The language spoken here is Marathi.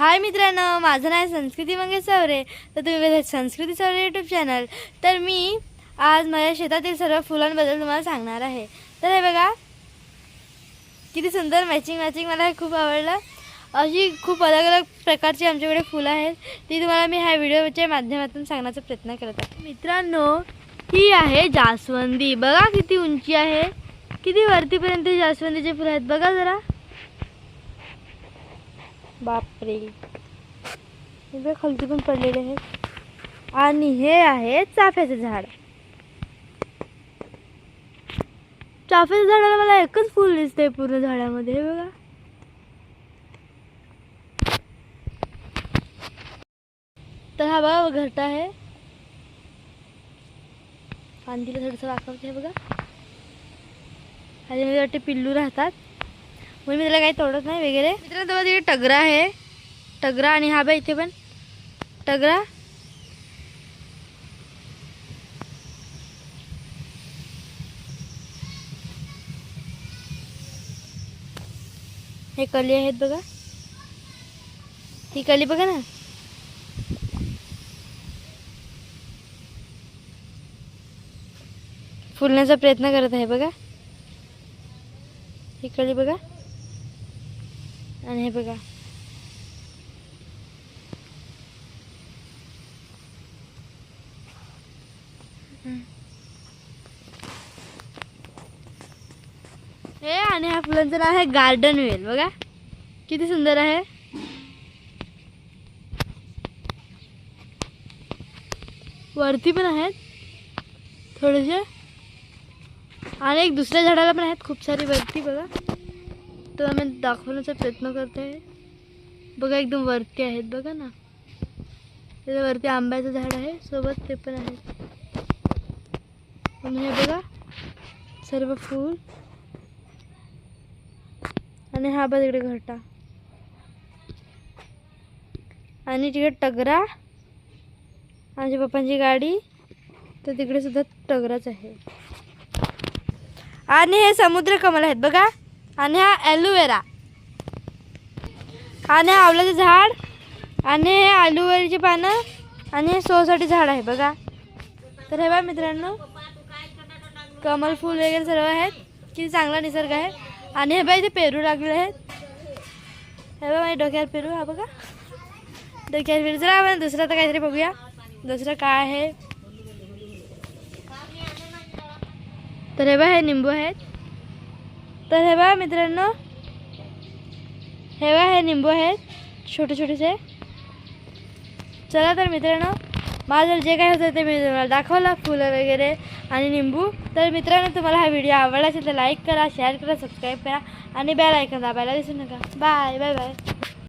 हाय मित्रांनो माझं नाव आहे संस्कृती मंगेश चौरे. तर तुम्ही बघत संस्कृती चौरे यूट्यूब चॅनल तर मी आज माझ्या शेतातील सर्व फुलांबद्दल तुम्हाला सांगणार आहे. तर हे बघा किती सुंदर मॅचिंग मॅचिंग मला हे खूप आवडलं. अशी खूप अलग अलग प्रकारची आमच्याकडे फुलं आहेत. ती तुम्हाला मी ह्या व्हिडिओच्या माध्यमातून सांगण्याचा प्रयत्न करत आहे. मित्रांनो ही आहे जास्वंदी. बघा किती उंची आहे. किती वरतीपर्यंत जास्वंदीचे फुलं आहेत. बघा जरा. बापरे. हे खलती पण पडलेले आहेत. आणि हे आहे चाफ्याचं झाड. चाफ्याच्या झाडाला मला एकच फुल दिसतंय पूर्ण झाडामध्ये हे बघा. तर हा बघा घरटा आहे. फांदीला थोडंसं वाकवते बघा. ह्याच्यामध्ये वाटते पिल्लू राहतात. म्हणून मी त्याला काही तोडत नाही वगैरे. मित्रांनो तेव्हा तिकडे टगरा आहे. टगरा आणि हा बा इथे पण. टगरा. हे कली आहेत बघा. ही कली बघा ना. फुलण्याचा प्रयत्न करत आहे बघा. ही कळी बघा. आणि हे बघा हे आणि ह्या फुलांचं नाव आहे गार्डन वेल बघा किती सुंदर आहे वरती पण आहेत थोडेसे आणि एक दुसऱ्या झाडाला पण आहेत खूप सारी वरती बघा। तर आम्ही दाखवण्याचा प्रयत्न करते आहे बघा एकदम वरती आहेत बघा ना. त्याच्या वरती आंब्याचं झाड आहे सोबत ते पण आहेत आणि हे बघा सर्व फूल. आणि हा बघा तिकडे घरटा. आणि तिकडे टगरा. माझ्या पप्पांची गाडी. तर तिकडे सुद्धा टगराच आहे. आणि हे समुद्र कमल आहेत बघा. आणि हा ॲलोवेरा आणि हा आवल्याचं झाड आणि हे ॲलोवेराची पानं आणि हे सोसाठी झाड आहे बघा. तर हे बघा मित्रांनो कमल फूल वगैरे सर्व आहेत किती चांगला निसर्ग आहे. आणि हे बघा इथे पेरू लागलेले आहेत. हे बघा माझ्या डोक्यावर पेरू हा बघा. डोक्यावर पेरू. जरा आपण दुसरं तर काहीतरी बघूया. दुसरं काय आहे? तर हे बघा हे निंबू आहेत. तर हे बघा मित्रांनो. हे बघा हे निंबू आहेत छोटे छोटेसे चला तर मित्रांनो माझं जे काय होतं ते मी तुम्हाला दाखवलं फुलं वगैरे आणि निंबू. तर मित्रांनो तुम्हाला हा व्हिडिओ आवडला असेल तर लाईक करा शेअर करा सबस्क्राईब करा आणि बेल ऐकून दाबायला विसरू नका. Bye bye bye